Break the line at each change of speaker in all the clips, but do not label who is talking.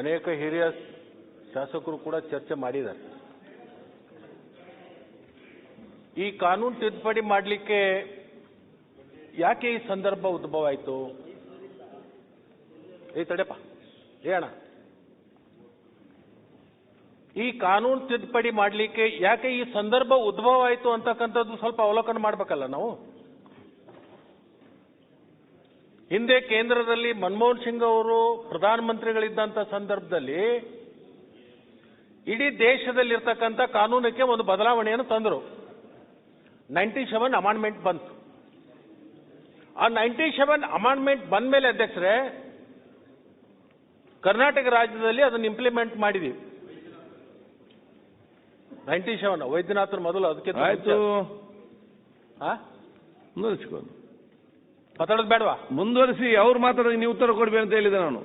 ಅನೇಕ ಹಿರಿಯ ಶಾಸಕರು ಕೂಡ ಚರ್ಚೆ ಮಾಡಿದ್ದಾರೆ. ಈ ಕಾನೂನು ತಿದ್ದುಪಡಿ ಮಾಡಲಿಕ್ಕೆ ಯಾಕೆ ಈ ಸಂದರ್ಭ ಉದ್ಭವ ಆಯಿತು? ಏ ತಡೆಪ್ಪ ಹೇಳ ಈ ಕಾನೂನು ತಿದ್ದುಪಡಿ ಮಾಡಲಿಕ್ಕೆ ಯಾಕೆ ಈ ಸಂದರ್ಭ ಉದ್ಭವ ಆಯಿತು ಅಂತಕ್ಕಂಥದ್ದು ಸ್ವಲ್ಪ ಅವಲೋಕನ ಮಾಡಬೇಕಲ್ಲ ನಾವು? ಹಿಂದೆ ಕೇಂದ್ರದಲ್ಲಿ ಮನಮೋಹನ್ ಸಿಂಗ್ ಅವರು ಪ್ರಧಾನಮಂತ್ರಿಗಳಿದ್ದಂಥ ಸಂದರ್ಭದಲ್ಲಿ ಇಡೀ ದೇಶದಲ್ಲಿರ್ತಕ್ಕಂಥ ಕಾನೂನಕ್ಕೆ ಒಂದು ಬದಲಾವಣೆಯನ್ನು ತಂದರು. ನೈಂಟಿ ಸೆವೆನ್ ಅಮಾಂಡ್ಮೆಂಟ್ ಬಂತು. ಆ ನೈಂಟಿ ಸೆವೆನ್ ಅಮಾಂಡ್ಮೆಂಟ್ ಬಂದ ಮೇಲೆ ಅಧ್ಯಕ್ಷರೇ ಕರ್ನಾಟಕ ರಾಜ್ಯದಲ್ಲಿ ಅದನ್ನು ಇಂಪ್ಲಿಮೆಂಟ್ ಮಾಡಿದ್ವಿ. ನೈಂಟಿ ಸೆವೆನ್ ವೈದ್ಯನಾಥನ್ ಮೊದಲು ಅದಕ್ಕೆ
ಆಯ್ತು.
ಮಾತಾಡೋದು ಬೇಡವಾ?
ಮುಂದುವರಿಸಿ ಅವ್ರು ಮಾತಾಡೋದು ನೀವು ಉತ್ತರ ಕೊಡ್ಬೇಕು ಅಂತ ಹೇಳಿದೆ ನಾನು.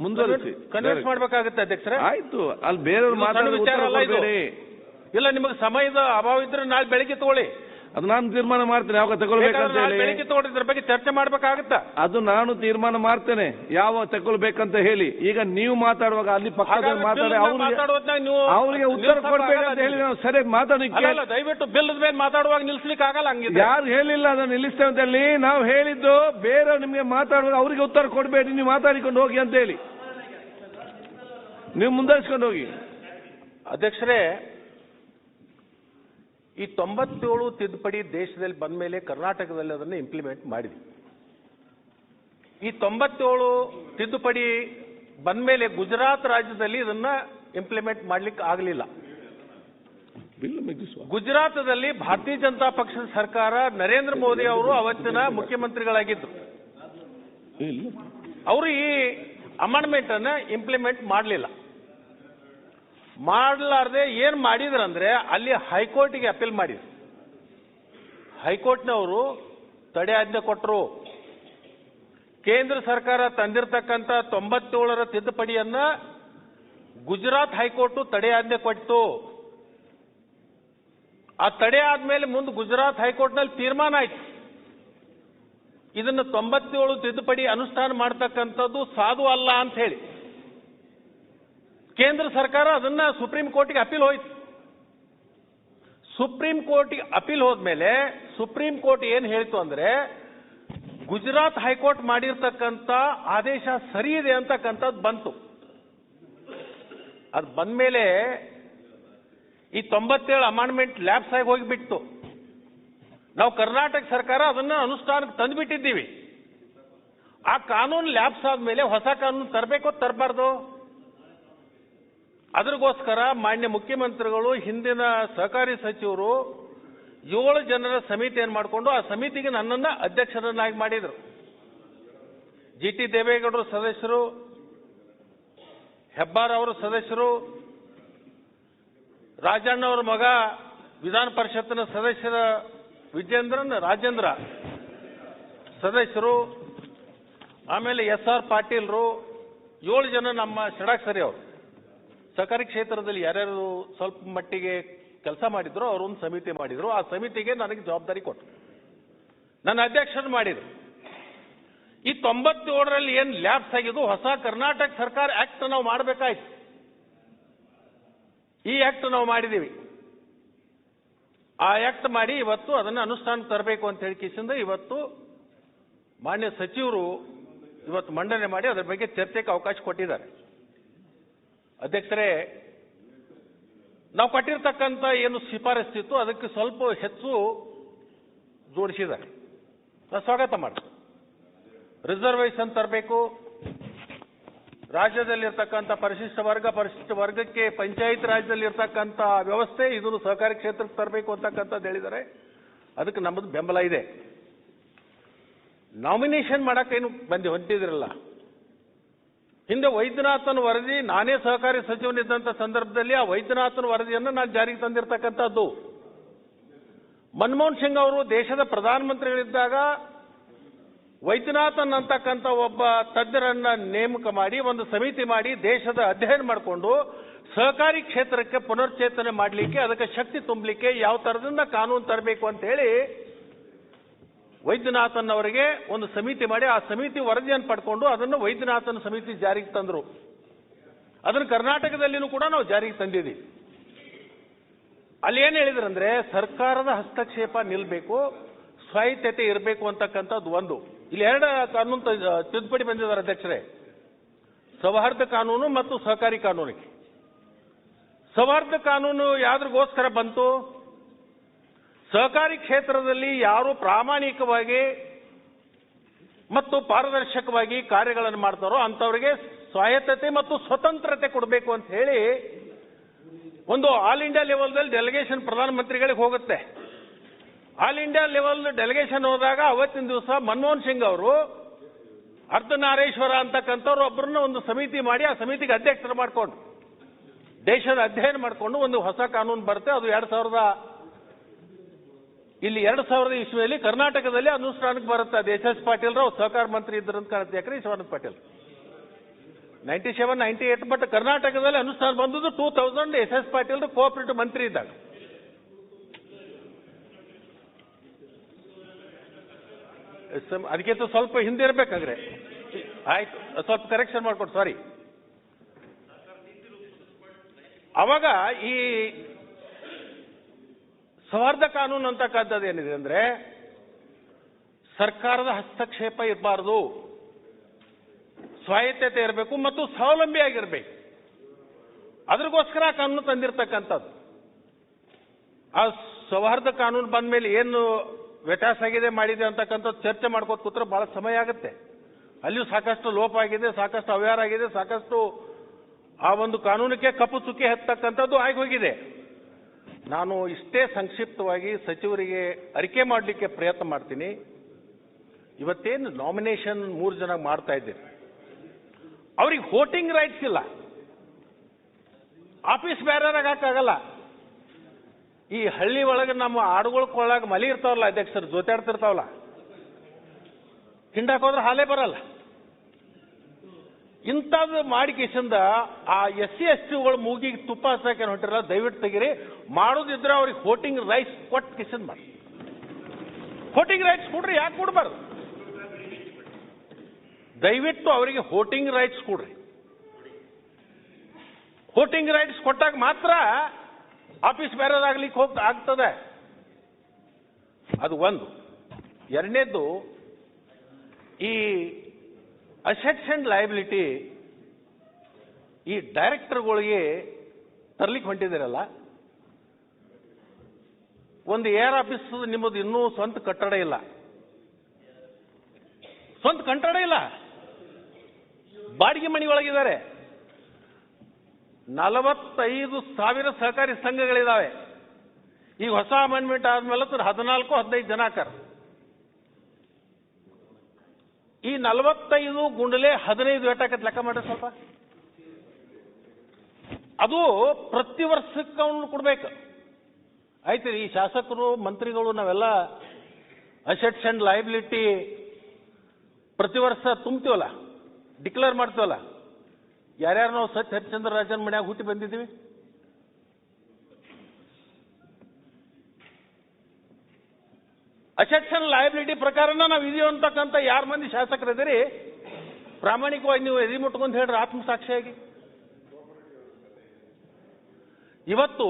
ಮುಂದುವರಿಸಿ.
ಕನ್ವಿನ್ಸ್ ಮಾಡ್ಬೇಕಾಗುತ್ತೆ ಅಧ್ಯಕ್ಷರೇ.
ಆಯ್ತು ಅಲ್ಲಿ ಬೇರೆಯವ್ರು ಮಾತಾಡೋ
ವಿಚಾರ ಇಲ್ಲ ನಿಮಗೆ ಸಮಯದ ಅಭಾವ ಇದ್ರೆ ನಾಳೆ ಬೆಳಿಗ್ಗೆ ತಗೊಳ್ಳಿ.
ಅದು ನಾನು ತೀರ್ಮಾನ ಮಾಡ್ತೇನೆ ಯಾವಾಗ ತಗೊಳ್ಬೇಕಂತ ಹೇಳಿ.
ಬೆಳಿಗ್ಗೆ ಇದ್ರ ಬಗ್ಗೆ ಚರ್ಚೆ ಮಾಡ್ಬೇಕಾಗತ್ತಾ?
ಅದು ನಾನು ತೀರ್ಮಾನ ಮಾಡ್ತೇನೆ ಯಾವ ತಗೊಳ್ಬೇಕಂತ ಹೇಳಿ. ಈಗ ನೀವು ಮಾತಾಡುವಾಗ ಅಲ್ಲಿ ಪಕ್ಕದಲ್ಲಿ ಮಾತಾಡಿ ಅವ್ರಿಗೆ
ಮಾತಾಡುವಾಗ ನೀವು
ಅವ್ರಿಗೆ ಉತ್ತರ
ಕೊಡ್ಬೇಕಂತ
ಅಂತ ಹೇಳಿ ನಾವು ಸರಿಯಾಗಿ ಮಾತಾಡಿ
ದಯವಿಟ್ಟು ಬಿಲ್ ಮೇಲೆ ಮಾತಾಡುವಾಗ ನಿಲ್ಸ್ಲಿಕ್ಕೆ ಆಗಲ್ಲ ಹಂಗಿದೆ
ಯಾರು ಹೇಳಿಲ್ಲ ಅದನ್ನ ನಿಲ್ಲಿಸ್ತೇವೆ ಅಂತ ಹೇಳಿ. ನಾವು ಹೇಳಿದ್ದು ಬೇರೆ ನಿಮಗೆ ಮಾತಾಡುವಾಗ ಅವರಿಗೆ ಉತ್ತರ ಕೊಡಬೇಡಿ ನೀವು ಮಾತಾಡಿಕೊಂಡು ಹೋಗಿ ಅಂತ ಹೇಳಿ. ನೀವು ಮುಂದುವರಿಸ್ಕೊಂಡು ಹೋಗಿ.
ಅಧ್ಯಕ್ಷರೇ ಈ ತೊಂಬತ್ತೇಳು ತಿದ್ದುಪಡಿ ದೇಶದಲ್ಲಿ ಬಂದ ಮೇಲೆ ಕರ್ನಾಟಕದಲ್ಲಿ ಅದನ್ನು ಇಂಪ್ಲಿಮೆಂಟ್ ಮಾಡಿದೆ ಈ ತೊಂಬತ್ತೇಳು ತಿದ್ದುಪಡಿ ಬಂದ ಮೇಲೆ ಗುಜರಾತ್ ರಾಜ್ಯದಲ್ಲಿ ಇದನ್ನ ಇಂಪ್ಲಿಮೆಂಟ್ ಮಾಡ್ಲಿಕ್ಕೆ ಆಗಲಿಲ್ಲ. ಗುಜರಾತದಲ್ಲಿ ಭಾರತೀಯ ಜನತಾ ಪಕ್ಷದ ಸರ್ಕಾರ ನರೇಂದ್ರ ಮೋದಿ ಅವರು ಅವತ್ತಿನ ಮುಖ್ಯಮಂತ್ರಿಗಳಾಗಿದ್ದರು ಅವರು ಈ ಅಮೆಂಡ್ಮೆಂಟ್ ಅನ್ನ ಇಂಪ್ಲಿಮೆಂಟ್ ಮಾಡಲಿಲ್ಲ. ಮಾಡಲಾರ್ದೆ ಏನ್ ಮಾಡಿದ್ರಂದ್ರೆ ಅಲ್ಲಿ ಹೈಕೋರ್ಟ್ಗೆ ಅಪೀಲ್ ಮಾಡಿದ್ರು. ಹೈಕೋರ್ಟ್ನವರು ತಡೆ ಆಜ್ಞೆ ಕೊಟ್ಟರು ಕೇಂದ್ರ ಸರ್ಕಾರ ತಂದಿರತಕ್ಕಂಥ ತೊಂಬತ್ತೇಳರ ತಿದ್ದುಪಡಿಯನ್ನ ಗುಜರಾತ್ ಹೈಕೋರ್ಟ್ ತಡೆ ಆಜ್ಞೆ ಕೊಟ್ಟು ಆ ತಡೆ ಆದ್ಮೇಲೆ ಮುಂದೆ ಗುಜರಾತ್ ಹೈಕೋರ್ಟ್ನಲ್ಲಿ ತೀರ್ಮಾನ ಆಯ್ತು. ಇದನ್ನು ತೊಂಬತ್ತೇಳು ತಿದ್ದುಪಡಿ ಅನುಷ್ಠಾನ ಮಾಡ್ತಕ್ಕಂಥದ್ದು ಸಾಧು ಅಲ್ಲ ಅಂತ ಹೇಳಿ. ಕೇಂದ್ರ ಸರ್ಕಾರ ಅದನ್ನ ಸುಪ್ರೀಂ ಕೋರ್ಟ್ಗೆ ಅಪೀಲ್ ಹೋಯ್ತು. ಸುಪ್ರೀಂ ಕೋರ್ಟ್ಗೆ ಅಪೀಲ್ ಹೋದ್ಮೇಲೆ ಸುಪ್ರೀಂ ಕೋರ್ಟ್ ಏನ್ ಹೇಳ್ತು ಅಂದ್ರೆ, ಗುಜರಾತ್ ಹೈಕೋರ್ಟ್ ಮಾಡಿರ್ತಕ್ಕಂಥ ಆದೇಶ ಸರಿ ಇದೆ ಅಂತಕ್ಕಂಥದ್ದು ಬಂತು. ಅದು ಬಂದ್ಮೇಲೆ ಈ ತೊಂಬತ್ತೇಳು ಅಮಾಂಡ್ಮೆಂಟ್ ಲ್ಯಾಬ್ಸ್ ಆಗಿ ಹೋಗಿಬಿಟ್ಟು, ನಾವು ಕರ್ನಾಟಕ ಸರ್ಕಾರ ಅದನ್ನ ಅನುಷ್ಠಾನಕ್ಕೆ ತಂದುಬಿಟ್ಟಿದ್ದೀವಿ. ಆ ಕಾನೂನು ಲ್ಯಾಬ್ಸ್ ಆದ್ಮೇಲೆ ಹೊಸ ಕಾನೂನು ತರಬೇಕೋ ತರಬಾರ್ದು? ಅದ್ರಗೋಸ್ಕರ ಮಾನ್ಯ ಮುಖ್ಯಮಂತ್ರಿಗಳು, ಹಿಂದಿನ ಸಹಕಾರಿ ಸಚಿವರು, ಏಳು ಜನರ ಸಮಿತಿಯನ್ನು ಮಾಡಿಕೊಂಡು ಆ ಸಮಿತಿಗೆ ನನ್ನನ್ನು ಅಧ್ಯಕ್ಷರನ್ನಾಗಿ ಮಾಡಿದರು. ಜಿ ಟಿ ದೇವೇಗೌಡರು ಸದಸ್ಯರು, ಹೆಬ್ಬಾರ್ ಅವರು ಸದಸ್ಯರು, ರಾಜಣ್ಣ ಅವರ ಮಗ ವಿಧಾನ ಪರಿಷತ್ತಿನ ಸದಸ್ಯರ ವಿಜೇಂದ್ರನ್ ರಾಜೇಂದ್ರ ಸದಸ್ಯರು, ಆಮೇಲೆ ಎಸ್ ಆರ್ ಪಾಟೀಲ್ರು, ಏಳು ಜನ ನಮ್ಮ ಷಡಾಕ್ಷರಿ ಅವರು. ಸಹಕಾರಿ ಕ್ಷೇತ್ರದಲ್ಲಿ ಯಾರ್ಯಾರು ಸ್ವಲ್ಪ ಮಟ್ಟಿಗೆ ಕೆಲಸ ಮಾಡಿದ್ರು ಅವರು ಒಂದು ಸಮಿತಿ ಮಾಡಿದ್ರು. ಆ ಸಮಿತಿಗೆ ನನಗೆ ಜವಾಬ್ದಾರಿ ಕೊಟ್ಟರು. ನನ್ನ ಅಧ್ಯಕ್ಷರು ಮಾಡಿದ್ರು. ಈ ತೊಂಬತ್ತೇಳರಲ್ಲಿ ಏನ್ ಲ್ಯಾಬ್ಸ್ ಆಗಿದ್ದು ಹೊಸ ಕರ್ನಾಟಕ ಸರ್ಕಾರ ಆಕ್ಟ್ ನಾವು ಮಾಡಬೇಕಾಯ್ತು. ಈ ಆಕ್ಟ್ ನಾವು ಮಾಡಿದ್ದೀವಿ. ಆ ಆಕ್ಟ್ ಮಾಡಿ ಇವತ್ತು ಅದನ್ನು ಅನುಷ್ಠಾನ ತರಬೇಕು ಅಂತ ಹೇಳಿ ಕಿಸಿಂದ ಇವತ್ತು ಮಾನ್ಯ ಸಚಿವರು ಇವತ್ತು ಮಂಡನೆ ಮಾಡಿ ಅದರ ಬಗ್ಗೆ ಚರ್ಚೆಗೆ ಅವಕಾಶ ಕೊಟ್ಟಿದ್ದಾರೆ. ಅಧ್ಯಕ್ಷರೇ, ನಾವು ಕೊಟ್ಟಿರ್ತಕ್ಕಂಥ ಏನು ಶಿಫಾರಸ್ತಿತ್ತು ಅದಕ್ಕೆ ಸ್ವಲ್ಪ ಹೆಚ್ಚು ಜೋಡಿಸಿದ್ದಾರೆ. ಸ್ವಾಗತ ಮಾಡ್ತೀನಿ. ರಿಸರ್ವೇಷನ್ ತರಬೇಕು. ರಾಜ್ಯದಲ್ಲಿರ್ತಕ್ಕಂಥ ಪರಿಶಿಷ್ಟ ವರ್ಗ, ಪರಿಶಿಷ್ಟ ವರ್ಗಕ್ಕೆ ಪಂಚಾಯತ್ ರಾಜ್ಯದಲ್ಲಿ ಇರ್ತಕ್ಕಂಥ ವ್ಯವಸ್ಥೆ, ಇದನ್ನು ಸಹಕಾರಿ ಕ್ಷೇತ್ರಕ್ಕೆ ತರಬೇಕು ಅಂತಕ್ಕಂಥದ್ದು ಹೇಳಿದ್ದಾರೆ. ಅದಕ್ಕೆ ನಮ್ಮದು ಬೆಂಬಲ ಇದೆ. ನಾಮಿನೇಷನ್ ಮಾಡಕ್ಕೇನು ಬಂದು ಹೊಂಟಿದ್ರಲ್ಲ ಹಿಂದೆ ವೈದ್ಯನಾಥನ್ ವರದಿ, ನಾನೇ ಸಹಕಾರಿ ಸಚಿವನಿದ್ದಂಥ ಸಂದರ್ಭದಲ್ಲಿ ಆ ವೈದ್ಯನಾಥನ್ ವರದಿಯನ್ನು ನಾನು ಜಾರಿಗೆ ತಂದಿರತಕ್ಕಂಥದ್ದು. ಮನಮೋಹನ್ ಸಿಂಗ್ ಅವರು ದೇಶದ ಪ್ರಧಾನಮಂತ್ರಿಗಳಿದ್ದಾಗ ವೈದ್ಯನಾಥನ್ ಅಂತಕ್ಕಂಥ ಒಬ್ಬ ತಜ್ಞರನ್ನ ನೇಮಕ ಮಾಡಿ, ಒಂದು ಸಮಿತಿ ಮಾಡಿ, ದೇಶದ ಅಧ್ಯಯನ ಮಾಡಿಕೊಂಡು ಸಹಕಾರಿ ಕ್ಷೇತ್ರಕ್ಕೆ ಪುನರ್ಚೇತನೆ ಮಾಡಲಿಕ್ಕೆ, ಅದಕ್ಕೆ ಶಕ್ತಿ ತುಂಬಲಿಕ್ಕೆ ಯಾವ ತರದಿಂದ ಕಾನೂನು ತರಬೇಕು ಅಂತ ಹೇಳಿ ವೈದ್ಯನಾಥನ್ ಅವರಿಗೆ ಒಂದು ಸಮಿತಿ ಮಾಡಿ ಆ ಸಮಿತಿ ವರದಿಯನ್ನು ಪಡ್ಕೊಂಡು ಅದನ್ನು ವೈದ್ಯನಾಥನ್ ಸಮಿತಿ ಜಾರಿಗೆ ತಂದರು. ಅದನ್ನು ಕರ್ನಾಟಕದಲ್ಲಿನೂ ಕೂಡ ನಾವು ಜಾರಿಗೆ ತಂದಿದ್ದೀವಿ. ಅಲ್ಲಿ ಏನು ಹೇಳಿದ್ರಂದ್ರೆ ಸರ್ಕಾರದ ಹಸ್ತಕ್ಷೇಪ ನಿಲ್ಬೇಕು, ಸ್ವಾಯತ್ತತೆ ಇರಬೇಕು ಅಂತಕ್ಕಂಥದ್ದು ಒಂದು. ಇಲ್ಲಿ ಎರಡು ಕಾನೂನು ತಿದ್ದುಪಡಿ ಬಂದಿದ್ದಾರೆ ಅಧ್ಯಕ್ಷರೇ. ಸೌಹಾರ್ದ ಕಾನೂನು ಮತ್ತು ಸಹಕಾರಿ ಕಾನೂನಿಗೆ. ಸೌಹಾರ್ದ ಕಾನೂನು ಯಾವ್ದ್ರಿಗೋಸ್ಕರ ಬಂತು? ಸಹಕಾರಿ ಕ್ಷೇತ್ರದಲ್ಲಿ ಯಾರು ಪ್ರಾಮಾಣಿಕವಾಗಿ ಮತ್ತು ಪಾರದರ್ಶಕವಾಗಿ ಕಾರ್ಯಗಳನ್ನು ಮಾಡ್ತಾರೋ ಅಂಥವರಿಗೆ ಸ್ವಾಯತ್ತತೆ ಮತ್ತು ಸ್ವತಂತ್ರತೆ ಕೊಡಬೇಕು ಅಂತ ಹೇಳಿ ಒಂದು ಆಲ್ ಇಂಡಿಯಾ ಲೆವೆಲ್ದಲ್ಲಿ ಡೆಲಿಗೇಷನ್ ಪ್ರಧಾನಮಂತ್ರಿಗಳಿಗೆ ಹೋಗುತ್ತೆ. ಆಲ್ ಇಂಡಿಯಾ ಲೆವೆಲ್ ಡೆಲಿಗೇಷನ್ ಹೋದಾಗ ಅವತ್ತಿನ ದಿವಸ ಮನಮೋಹನ್ ಸಿಂಗ್ ಅವರು ಅರ್ಧನಾರೇಶ್ವರ ಅಂತಕ್ಕಂಥವ್ರು ಒಬ್ಬರನ್ನ ಒಂದು ಸಮಿತಿ ಮಾಡಿ ಆ ಸಮಿತಿಗೆ ಅಧ್ಯಕ್ಷರು ಮಾಡಿಕೊಂಡು, ದೇಶದ ಅಧ್ಯಯನ ಮಾಡಿಕೊಂಡು ಒಂದು ಹೊಸ ಕಾನೂನು ಬರುತ್ತೆ. ಅದು ಎರಡ್ ಸಾವಿರದ ಇಲ್ಲಿ ಎರಡ್ ಸಾವಿರದ ಇಸ್ವಿಯಲ್ಲಿ ಕರ್ನಾಟಕದಲ್ಲಿ ಅನುಷ್ಠಾನಕ್ಕೆ ಬರುತ್ತೆ ಅದು ಎಸ್ ಎಸ್ ಪಾಟೀಲ್ ರಾವ್ ಸಹಕಾರ ಮಂತ್ರಿ ಇದ್ರು ಅಂತ ಕಾಣುತ್ತೆ. ಯಾಕ್ರಿ Shivananda Patil? Ninety seven ninety eight but ಕರ್ನಾಟಕದಲ್ಲಿ ಅನುಷ್ಠಾನ ಬಂದದ್ದು two thousand S S Patil cooperative ಮಂತ್ರಿ ಇದ್ದಾಗ. ಅದಕ್ಕಿಂತ ಸ್ವಲ್ಪ ಹಿಂದೆ ಇರಬೇಕಾದ್ರೆ ಆಯ್ತು, ಸ್ವಲ್ಪ ಕರೆಕ್ಷನ್ ಮಾಡ್ಕೊಡು ಸಾರಿ ಅವಾಗ ಈ ಸೌಹಾರ್ದ ಕಾನೂನು ಅಂತಕ್ಕಂಥದ್ದು ಏನಿದೆ ಅಂದ್ರೆ ಸರ್ಕಾರದ ಹಸ್ತಕ್ಷೇಪ ಇರಬಾರದು. ಸ್ವಾಯತ್ತತೆ ಇರಬೇಕು ಮತ್ತು ಸ್ವಾವಲಂಬಿಯಾಗಿರ್ಬೇಕು ಅದ್ರಗೋಸ್ಕರ ಆ ಕಾನೂನು ತಂದಿರತಕ್ಕಂಥದ್ದು. ಆ ಸೌಹಾರ್ದ ಕಾನೂನು ಬಂದ ಮೇಲೆ ಏನು ವ್ಯತ್ಯಾಸ ಆಗಿದೆ, ಮಾಡಿದೆ ಅಂತಕ್ಕಂಥದ್ದು ಚರ್ಚೆ ಮಾಡ್ಕೋತ ಕೂತ್ರೆ ಬಹಳ ಸಮಯ ಆಗುತ್ತೆ. ಅಲ್ಲಿಯೂ ಸಾಕಷ್ಟು ಲೋಪ ಆಗಿದೆ, ಸಾಕಷ್ಟು ಅವ್ಯಾರ ಆಗಿದೆ, ಸಾಕಷ್ಟು ಆ ಒಂದು ಕಾನೂನಕ್ಕೆ ಕಪ್ಪು ಚುಕ್ಕೆ ಹತ್ತಕ್ಕಂಥದ್ದು ಆಗಿ ಹೋಗಿದೆ. ನಾನು ಇಷ್ಟೇ ಸಂಕ್ಷಿಪ್ತವಾಗಿ ಸಚಿವರಿಗೆ ಅರಿಕೆ ಮಾಡಲಿಕ್ಕೆ ಪ್ರಯತ್ನ ಮಾಡ್ತೀನಿ. ಇವತ್ತೇನು ನಾಮಿನೇಷನ್ ಮೂರು ಜನ ಮಾಡ್ತಾ ಇದ್ದೀರಿ. ಅವ್ರಿಗೆ ವೋಟಿಂಗ್ ರೈಟ್ಸ್ ಇಲ್ಲ. ಆಫೀಸ್ ಬೇರೆ ಹಾಕಾಗಲ್ಲ. ಈ ಹಳ್ಳಿ ಒಳಗೆ ನಮ್ಮ ಆಡುಗಳ ಕೊಳ್ಳಾಗ ಮಲಿ ಇರ್ತಾವಲ್ಲ ಅಧ್ಯಕ್ಷರು ಜೊತೆಯಾಡ್ತಿರ್ತಾವಲ್ಲ ಹಿಂಡಾಕೋದ್ರೆ ಹಾಲೇ ಬರಲ್ಲ. ಇಂಥದ್ದು ಮಾಡಿ ಕಿಸಿಂದ ಆ ಎಸ್ ಸಿ ಎಸ್ ಟಿಗಳು ಮೂಗಿಗೆ ತುಪ್ಪ ಹಚ್ಚಕ್ಕೆ ಹೊಂಟಿರಲ್ಲ, ದಯವಿಟ್ಟು ತೆಗಿರಿ. ಮಾಡೋದಿದ್ರೆ ಅವ್ರಿಗೆ ಹೋಟಿಂಗ್ ರೈಟ್ಸ್ ಕೊಟ್ಟು ಕಿಶನ್ ಮಾಡಿ. ಹೋಟಿಂಗ್ ರೈಟ್ಸ್ ಕೊಡ್ರಿ, ಯಾಕೆ ಕೊಡಬಾರ್ದು? ದಯವಿಟ್ಟು ಅವರಿಗೆ ಹೋಟಿಂಗ್ ರೈಟ್ಸ್ ಕೊಡ್ರಿ. ಹೋಟಿಂಗ್ ರೈಟ್ಸ್ ಕೊಟ್ಟಾಗ ಮಾತ್ರ ಆಫೀಸ್ ಬೇರೆದಾಗ್ಲಿಕ್ಕೆ ಹೋಗ್, ಆಗ್ತದೆ. ಅದು ಒಂದು. ಎರಡನೇದ್ದು, ಈ ಅಸೆಟ್ಸ್ ಅಂಡ್ ಲಯಬಿಲಿಟಿ ಈ ಡೈರೆಕ್ಟರ್ಗಳಿಗೆ ತರ್ಲಿಕ್ಕೆ ಹೊಂಟಿದ್ದೀರಲ್ಲ ಒಂದು ಏರ್ ಆಫೀಸ್ ನಿಮ್ಮದು ಇನ್ನೂ ಸ್ವಂತ ಕಟ್ಟಡ ಇಲ್ಲ. ಸ್ವಂತ ಕಟ್ಟಡ ಇಲ್ಲ. ಬಾಡಿಗೆ ಮನೆ ಒಳಗಿದ್ದಾರೆ. ನಲವತ್ತೈದು ಸಾವಿರ ಸಹಕಾರಿ ಸಂಘಗಳಿದ್ದಾವೆ ಈಗ ಹೊಸ ಅಮೆಂಡ್ಮೆಂಟ್ ಆದ್ಮೇಲೆ ಹದಿನಾಲ್ಕು, ಹದಿನೈದು ಜನ ಹಾಕಾರ ಈ ನಲವತ್ತೈದು ಗುಂಡಲೆ ಹದಿನೈದು ಎಟಾಕತ್ ಲೆಕ್ಕ ಮಾಡ್ರಿ ಸ್ವಲ್ಪ. ಅದು ಪ್ರತಿ ವರ್ಷಕ್ಕೆ ಅವನು ಕೊಡ್ಬೇಕು. ಆಯ್ತು ಈ ಶಾಸಕರು, ಮಂತ್ರಿಗಳು, ನಾವೆಲ್ಲ ಅಸೆಟ್ಸ್ ಅಂಡ್ ಲಯಬಿಲಿಟಿ ಪ್ರತಿ ವರ್ಷ ತುಂಬ್ತೀವಲ್ಲ? ಡಿಕ್ಲೇರ್ ಮಾಡ್ತೀವಲ್ಲ? ಯಾರ್ಯಾರು ನಾವು ಸತ್ಯ ಹರಿಚಂದ್ರ ರಾಜನ್ ಮನ್ಯಾಗ ಹುಟ್ಟಿ ಬಂದಿದ್ದೀವಿ? ಅಂಡ್ ಲಯಬಿಲಿಟಿ ಪ್ರಕಾರನ ನಾವು ಇದೀವಿ ಅಂತಕ್ಕಂಥ ಯಾರು ಮಂದಿ ಶಾಸಕರಿದ್ದೀರಿ? ಪ್ರಾಮಾಣಿಕವಾಗಿ ನೀವು ಎದಿ ಮುಟ್ಕೊಂಡು ಹೇಳ್ರಿ ಆತ್ಮಸಾಕ್ಷಿಯಾಗಿ. ಇವತ್ತು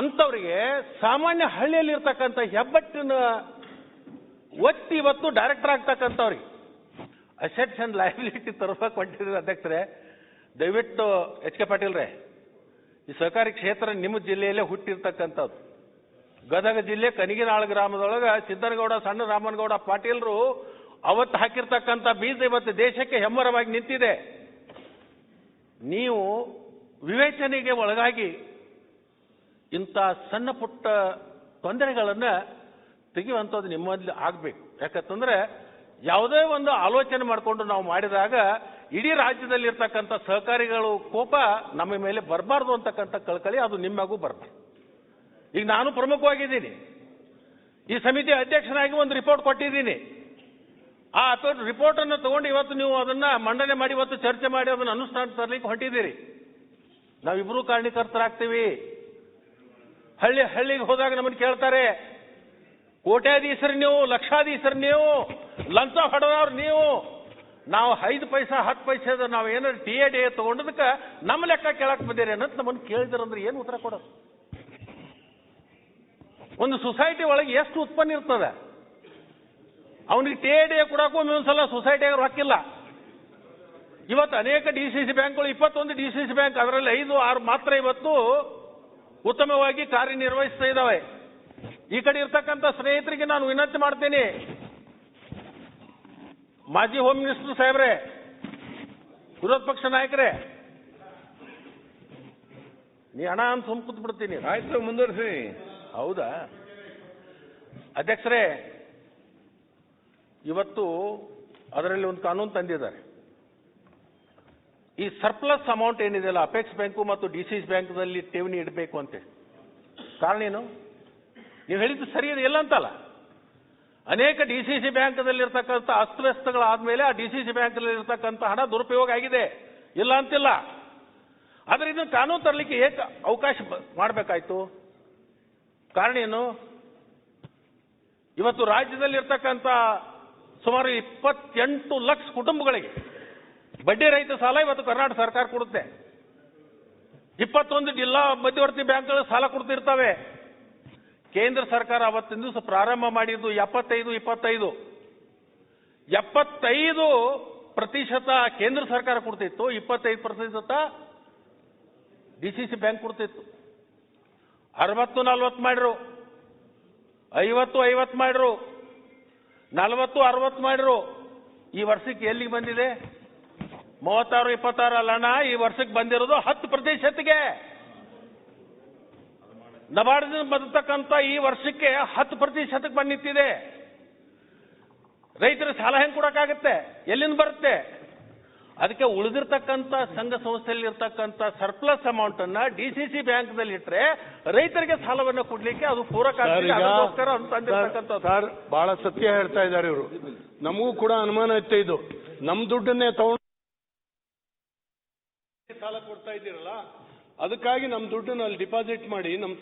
ಅಂಥವ್ರಿಗೆ ಸಾಮಾನ್ಯ ಹಳ್ಳಿಯಲ್ಲಿ ಇರ್ತಕ್ಕಂಥ ಹೆಬ್ಬಟ್ಟಿನ ಒತ್ತಿ ಇವತ್ತು ಡೈರೆಕ್ಟರ್ ಆಗ್ತಕ್ಕಂಥವ್ರಿಗೆ. ಅಸೆಟ್ಸ್ ಅಂಡ್ ಲಯಬಿಲಿಟಿ ತರಬೇಕು ಹೊಂಟಿದ್ರೆ ಅಧ್ಯಕ್ಷರೇ. ದಯವಿಟ್ಟು ಎಚ್ ಕೆ ಪಾಟೀಲ್ರೇ, ಈ ಸಹಕಾರಿ ಕ್ಷೇತ್ರ ನಿಮ್ಮ ಜಿಲ್ಲೆಯಲ್ಲೇ ಹುಟ್ಟಿರ್ತಕ್ಕಂಥದ್ದು. ಗದಗ ಜಿಲ್ಲೆ ಕನಿಗಿನಾಳ ಗ್ರಾಮದೊಳಗೆ ಸಿದ್ದನಗೌಡ ಸಣ್ಣ ರಾಮನಗೌಡ ಪಾಟೀಲ್ರು ಅವತ್ತು ಹಾಕಿರ್ತಕ್ಕಂಥ ಬೀಜ ಇವತ್ತು ದೇಶಕ್ಕೆ ಹೆಮ್ಮರವಾಗಿ ನಿಂತಿದೆ. ನೀವು ವಿವೇಚನೆಗೆ ಒಳಗಾಗಿ ಇಂಥ ಸಣ್ಣ ಪುಟ್ಟ ತೊಂದರೆಗಳನ್ನು ತೆಗೆಯುವಂಥದ್ದು ನಿಮ್ಮಲ್ಲಿ ಆಗಬೇಕು. ಯಾಕಂತಂದ್ರೆ ಯಾವುದೇ ಒಂದು ಆಲೋಚನೆ ಮಾಡಿಕೊಂಡು ನಾವು ಮಾಡಿದಾಗ ಇಡೀ ರಾಜ್ಯದಲ್ಲಿರ್ತಕ್ಕಂಥ ಸಹಕಾರಿಗಳು ಕೋಪ ನಮ್ಮ ಮೇಲೆ ಬರಬಾರ್ದು ಅಂತಕ್ಕಂಥ ಕಳ್ಕಳಿ ಅದು ನಿಮ್ಮಾಗೂ ಬರಬಾರ್ದು. ಈಗ ನಾನು ಪ್ರಮುಖವಾಗಿದ್ದೀನಿ. ಈ ಸಮಿತಿ ಅಧ್ಯಕ್ಷನಾಗಿ ಒಂದು ರಿಪೋರ್ಟ್ ಕೊಟ್ಟಿದ್ದೀನಿ. ಆ ರಿಪೋರ್ಟ್ ಅನ್ನು ತಗೊಂಡು ಇವತ್ತು ನೀವು ಅದನ್ನ ಮಂಡನೆ ಮಾಡಿ, ಇವತ್ತು ಚರ್ಚೆ ಮಾಡಿ ಅದನ್ನು ಅನುಷ್ಠಾನ ತರಲಿಕ್ಕೆ ಹೊಂಟಿದ್ದೀರಿ. ನಾವಿಬ್ರು ಕಾರಣೀಕರ್ತರಾಗ್ತೀವಿ. ಹಳ್ಳಿ ಹಳ್ಳಿಗೆ ಹೋದಾಗ ನಮ್ಮನ್ನು ಕೇಳ್ತಾರೆ, ಕೋಟ್ಯಾಧೀಶರು ನೀವು, ಲಕ್ಷಾಧೀಶರು ನೀವು, ಲಂಚ ಹೊಡೆದವ್ರು ನೀವು. ನಾವು ಐದು ಪೈಸಾ, ಹತ್ತು ಪೈಸೆ ನಾವು ಏನಾದ್ರು ಟಿ ಎ ಡಿ ಎ ತಗೊಂಡದಕ್ಕೆ ನಮ್ಮ ಲೆಕ್ಕ ಕೇಳಕ್ ಬಂದಿರಿ ಅನ್ನೋದು ನಮ್ಮನ್ನು ಕೇಳಿದ್ರಂದ್ರೆ ಏನು ಉತ್ತರ ಕೊಡೋದು? ಒಂದು ಸೊಸೈಟಿ ಒಳಗೆ ಎಷ್ಟು ಉತ್ಪನ್ನ ಇರ್ತದೆ? ಅವನಿಗೆ ಟಿ ಕೊಡಕ್ಕೂ ಡಿ ಕೊಡಕ್ಕೂ ಒಂದೊಂದ್ಸಲ ಸೊಸೈಟಿಯಾಗ ಹಾಕಿಲ್ಲ. ಇವತ್ತು ಅನೇಕ ಡಿ ಸಿ ಸಿ ಬ್ಯಾಂಕ್ಗಳು, ಇಪ್ಪತ್ತೊಂದು ಡಿ ಸಿ ಸಿ ಬ್ಯಾಂಕ್, ಅದರಲ್ಲಿ ಐದು, ಆರು ಮಾತ್ರ ಇವತ್ತು ಉತ್ತಮವಾಗಿ ಕಾರ್ಯನಿರ್ವಹಿಸ್ತಾ ಇದ್ದಾವೆ ಈ ಕಡೆ ಇರ್ತಕ್ಕಂಥ ಸ್ನೇಹಿತರಿಗೆ ನಾನು ವಿನಂತಿ ಮಾಡ್ತೇನೆ. ಮಾಜಿ ಹೋಮ್ ಮಿನಿಸ್ಟರ್ ಸಾಹೇಬ್ರೆ, ವಿರೋಧ ಪಕ್ಷ ನಾಯಕರೇ, ನೀ ಹಣ ಅಂತ ಸುಮ್ ಬಿಡ್ತೀನಿ
ಆಯ್ತು, ಮುಂದುವರಿಸಿ.
ಹೌದಾ? ಅಧ್ಯಕ್ಷರೇ, ಇವತ್ತು ಅದರಲ್ಲಿ ಒಂದು ಕಾನೂನು ತಂದಿದ್ದಾರೆ. ಈ ಸರ್ಪ್ಲಸ್ ಅಮೌಂಟ್ ಏನಿದೆಯಲ್ಲ ಅಪೆಕ್ಸ್ ಬ್ಯಾಂಕು ಮತ್ತು ಡಿ ಸಿ ಬ್ಯಾಂಕ್ನಲ್ಲಿ ಠೇವಣಿ ಇಡಬೇಕು ಅಂತೆ. ಕಾರಣ ಏನು? ನೀವು ಹೇಳಿದ್ದು ಸರಿ ಇದೆ ಇಲ್ಲ ಅಂತಲ್ಲ. ಅನೇಕ ಡಿ ಸಿ ಸಿ ಬ್ಯಾಂಕ್ನಲ್ಲಿರ್ತಕ್ಕಂಥ ಅಸ್ತವ್ಯಸ್ತಗಳಾದ್ಮೇಲೆ ಆ ಡಿ ಸಿ ಸಿ ಬ್ಯಾಂಕ್ನಲ್ಲಿ ಇರ್ತಕ್ಕಂಥ ಹಣ ದುರುಪಯೋಗ ಆಗಿದೆ. ಇಲ್ಲ ಅಂತಿಲ್ಲ. ಆದರೆ ಇದನ್ನು ಕಾನೂನು ತರಲಿಕ್ಕೆ ಏಕ ಅವಕಾಶ ಮಾಡಬೇಕಾಯ್ತು? ಕಾರಣ ಏನು? ಇವತ್ತು ರಾಜ್ಯದಲ್ಲಿರ್ತಕ್ಕಂಥ ಸುಮಾರು ಇಪ್ಪತ್ತೆಂಟು ಲಕ್ಷ ಕುಟುಂಬಗಳಿಗೆ ಬಡ್ಡಿ ರಹಿತ ಸಾಲ ಇವತ್ತು ಕರ್ನಾಟಕ ಸರ್ಕಾರ ಕೊಡುತ್ತೆ. ಇಪ್ಪತ್ತೊಂದು ಜಿಲ್ಲಾ ಮಧ್ಯವರ್ತಿ ಬ್ಯಾಂಕ್ಗಳು ಸಾಲ ಕೊಡ್ತಿರ್ತವೆ. ಕೇಂದ್ರ ಸರ್ಕಾರ ಅವತ್ತಿನ ದಿವಸ ಪ್ರಾರಂಭ ಮಾಡಿದ್ದು ಎಪ್ಪತ್ತೈದು, ಇಪ್ಪತ್ತೈದು. ಎಪ್ಪತ್ತೈದು ಪ್ರತಿಶತ ಕೇಂದ್ರ ಸರ್ಕಾರ ಕೊಡ್ತಿತ್ತು, ಇಪ್ಪತ್ತೈದು ಪ್ರತಿಶತ ಡಿಸಿಸಿ ಬ್ಯಾಂಕ್ ಕೊಡ್ತಿತ್ತು. ಅರವತ್ತು, ನಲ್ವತ್ತು ಮಾಡಿರು. ಐವತ್ತು ಐವತ್ತು ಮಾಡಿರು. ನಲವತ್ತು, ಅರವತ್ತು ಮಾಡಿರು. ಈ ವರ್ಷಕ್ಕೆ ಎಲ್ಲಿಗೆ ಬಂದಿದೆ? ಮೂವತ್ತಾರು, ಇಪ್ಪತ್ತಾರು ಅಲ್ಲಣ್ಣ ಈ ವರ್ಷಕ್ಕೆ ಬಂದಿರೋದು ಹತ್ತು ಪ್ರತಿಶತಕ್ಕೆ ನಬಾರ್ಡ್ನಿಂದ ಬದತಕ್ಕಂಥ ಈ ವರ್ಷಕ್ಕೆ ಹತ್ತು ಪ್ರತಿಶತಕ್ಕೆ ಬಂದಿತ್ತಿದೆ. ರೈತರ ಸಾಲ ಹೆಂಗ್ ಕೊಡೋಕ್ಕಾಗತ್ತೆ? ಎಲ್ಲಿಂದ ಬರುತ್ತೆ? ಅದಕ್ಕೆ ಉಳಿದಿರ್ತಕ್ಕಂಥ ಸಂಘ ಸಂಸ್ಥೆಯಲ್ಲಿ ಇರ್ತಕ್ಕಂಥ ಸರ್ಪ್ಲಸ್ ಅಮೌಂಟ್ ಅನ್ನ ಡಿ ಸಿ ಸಿ ಬ್ಯಾಂಕ್ನಲ್ಲಿ ಇಟ್ರೆ ರೈತರಿಗೆ ಸಾಲವನ್ನು ಕೊಡ್ಲಿಕ್ಕೆ ಅದು ಪೂರಕ
ಸರ್, ಬಹಳ ಸತ್ಯ ಹೇಳ್ತಾ ಇದ್ದಾರೆ ಇವರು. ನಮಗೂ ಕೂಡ ಅನುಮಾನ ಇತ್ತು ಇದು. ನಮ್ ದುಡ್ಡನ್ನೇ ತಗೊಂಡು ಸಾಲ ಕೊಡ್ತಾ ಇದ್ದೀರಲ್ಲ ಅದಕ್ಕಾಗಿ ನಮ್ ದುಡ್ಡನ್ನ ಅಲ್ಲಿ ಡಿಪಾಸಿಟ್ ಮಾಡಿ ನಮ್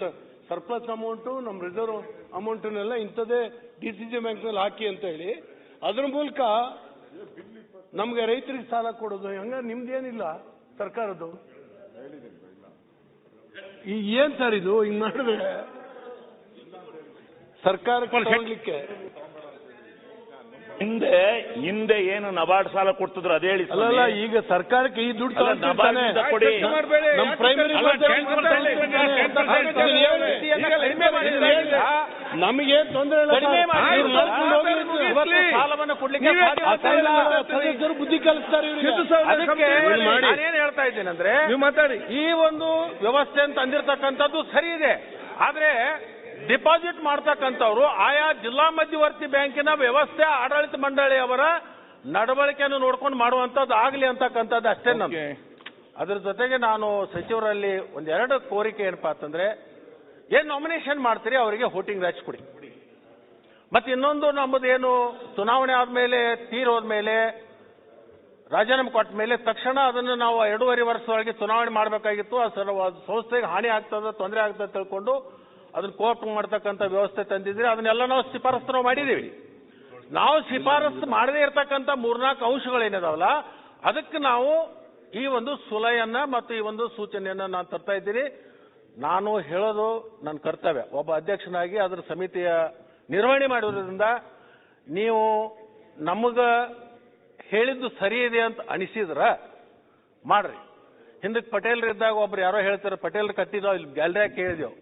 ಸರ್ಪ್ಲಸ್ ಅಮೌಂಟು ನಮ್ ರಿಸರ್ವ್ ಅಮೌಂಟನ್ನೆಲ್ಲ ಇಂಥದ್ದೇ ಡಿ ಸಿ ಸಿ ಬ್ಯಾಂಕ್ನಲ್ಲಿ ಹಾಕಿ ಅಂತ ಹೇಳಿ ಅದ್ರ ಮೂಲಕ ನಮ್ಗೆ ರೈತರಿಗೆ ಸಾಲ ಕೊಡೋದು ಹಂಗ? ನಿಮ್ದೇನಿಲ್ಲ ಸರ್ಕಾರದ್ದು? ಈ ಏನ್ ಸರ್ ಇದು? ಹಿಂಗ್ ಮಾಡಿದ್ರೆ ಸರ್ಕಾರಕ್ಕೆ ತಗೊಳ್ಲಿಕ್ಕೆ.
ಹಿಂದೆ ಹಿಂದೆ ಏನು ನಬಾರ್ಡ್ ಸಾಲ ಕೊಡ್ತಿದ್ರು ಅದೇ ಹೇಳಿ
ಅಲ್ಲ ಈಗ ಸರ್ಕಾರಕ್ಕೆ ಈ ದುಡ್ಡು
ಕೊಡಿ.
ನಮ್ಮ ಪ್ರೈಮರಿ ನಮಗೆ ತೊಂದರೆ
ಸಾಲವನ್ನು ಕೊಡ್ಲಿಕ್ಕೆ
ಬುದ್ಧಿ ಕಲಿಸ್ತಾರೆ.
ನಾನೇನ್ ಹೇಳ್ತಾ ಇದ್ದೇನೆಂದ್ರೆ
ನೀವು ಮಾತಾಡಿ.
ಈ ಒಂದು ವ್ಯವಸ್ಥೆ ಅಂತ ಅಂದಿರ್ತಕ್ಕಂಥದ್ದು ಸರಿ ಇದೆ. ಆದ್ರೆ ಡಿಪಾಸಿಟ್ ಮಾಡ್ತಕ್ಕಂಥವ್ರು ಆಯಾ ಜಿಲ್ಲಾ ಮಧ್ಯವರ್ತಿ ಬ್ಯಾಂಕಿನ ವ್ಯವಸ್ಥೆ ಆಡಳಿತ ಮಂಡಳಿಯವರ ನಡವಳಿಕೆಯನ್ನು ನೋಡ್ಕೊಂಡು ಮಾಡುವಂತದ್ದು ಆಗಲಿ ಅಂತಕ್ಕಂಥದ್ದು ಅಷ್ಟೇ ನಮ್ಗೆ ಅದ್ರ ಜೊತೆಗೆ ನಾನು ಸಚಿವರಲ್ಲಿ ಒಂದೆರಡು ಕೋರಿಕೆ ಏನಪ್ಪಾ ಅಂತಂದ್ರೆ ಏನ್ ನಾಮಿನೇಷನ್ ಮಾಡ್ತೀರಿ, ಅವರಿಗೆ ವೋಟಿಂಗ್ ರೈಟ್ಸ್ ಕೊಡಿ. ಮತ್ತೆ ಇನ್ನೊಂದು ನಮ್ಮದು ಏನು ಚುನಾವಣೆ ಆದ್ಮೇಲೆ, ತೀರ್ ಹೋದ್ಮೇಲೆ, ರಾಜೀನಾಮೆ ಕೊಟ್ಟ ಮೇಲೆ ತಕ್ಷಣ ಅದನ್ನು ನಾವು ಎರಡೂವರೆ ವರ್ಷದೊಳಗೆ ಚುನಾವಣೆ ಮಾಡಬೇಕಾಗಿತ್ತು. ಅದು ಸಂಸ್ಥೆಗೆ ಹಾನಿ ಆಗ್ತದೆ, ತೊಂದರೆ ಆಗ್ತದೆ ತಿಳ್ಕೊಂಡು ಅದನ್ನ ಕೋರ್ಟ್ ಮಾಡ್ತಕ್ಕಂಥ ವ್ಯವಸ್ಥೆ ತಂದಿದ್ರೆ ಅದನ್ನೆಲ್ಲ ನಾವು ಶಿಫಾರಸ್ಸು ನಾವು ಮಾಡಿದ್ದೀವಿ. ನಾವು ಶಿಫಾರಸ್ಸು ಮಾಡದೇ ಇರತಕ್ಕಂಥ ಮೂರ್ನಾಲ್ಕು ಅಂಶಗಳೇನಿದಾವಲ್ಲ, ಅದಕ್ಕೆ ನಾವು ಈ ಒಂದು ಸುಲಯನ್ನ ಮತ್ತು ಈ ಒಂದು ಸೂಚನೆಯನ್ನ ನಾನು ತರ್ತಾ ಇದ್ದೀನಿ. ನಾನು ಹೇಳೋದು ನನ್ನ ಕರ್ತವ್ಯ. ಒಬ್ಬ ಅಧ್ಯಕ್ಷನಾಗಿ ಅದರ ಸಮಿತಿಯ ನಿರ್ವಹಣೆ ಮಾಡಿರೋದ್ರಿಂದ ನೀವು ನಮಗ ಹೇಳಿದ್ದು ಸರಿ ಇದೆ ಅಂತ ಅನಿಸಿದ್ರ ಮಾಡ್ರಿ. ಹಿಂದಕ್ಕೆ ಪಟೇಲ್ರು ಇದ್ದಾಗ ಒಬ್ರು ಯಾರೋ ಹೇಳ್ತಾರೆ ಪಟೇಲ್ ಕಟ್ಟಿದೋ ಇಲ್ಲಿ ಗ್ಯಾಲರಿಯಾಗ ಕೇಳಿದೆವು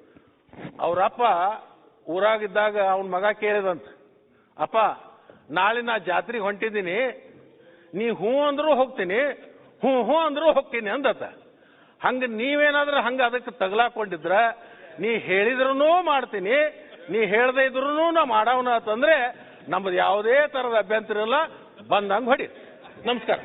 ಅವರಪ್ಪ ಊರಾಗಿದ್ದಾಗ ಅವನ ಮಗ ಕೇಳಿದಂತ, ಅಪ್ಪ, ನಾಳೆ ನಾ ಜಾತ್ರೆಗೆ ಹೊಂಟಿದ್ದೀನಿ, ನೀ ಹ್ಞೂ ಅಂದ್ರೂ ಹೋಗ್ತೀನಿ ಹ್ಞೂ ಹ್ಞೂ ಅಂದ್ರೂ ಹೋಗ್ತೀನಿ ಅಂದತ್ತ. ಹಂಗ ನೀವೇನಾದ್ರೂ ಹಂಗ ಅದಕ್ಕೆ ತಗಲಾಕೊಂಡಿದ್ರ ನೀ ಹೇಳಿದ್ರೂ ಮಾಡ್ತೀನಿ, ನೀ ಹೇಳದೇ ಇದ್ರೂ ನಾ ಮಾಡವನ ಅಂತಂದ್ರೆ ನಮ್ದು ಯಾವುದೇ ತರದ ಅಭ್ಯಂತರ ಇಲ್ಲ. ಬಂದಂಗೆ ಹೊಡಿ. ನಮಸ್ಕಾರ.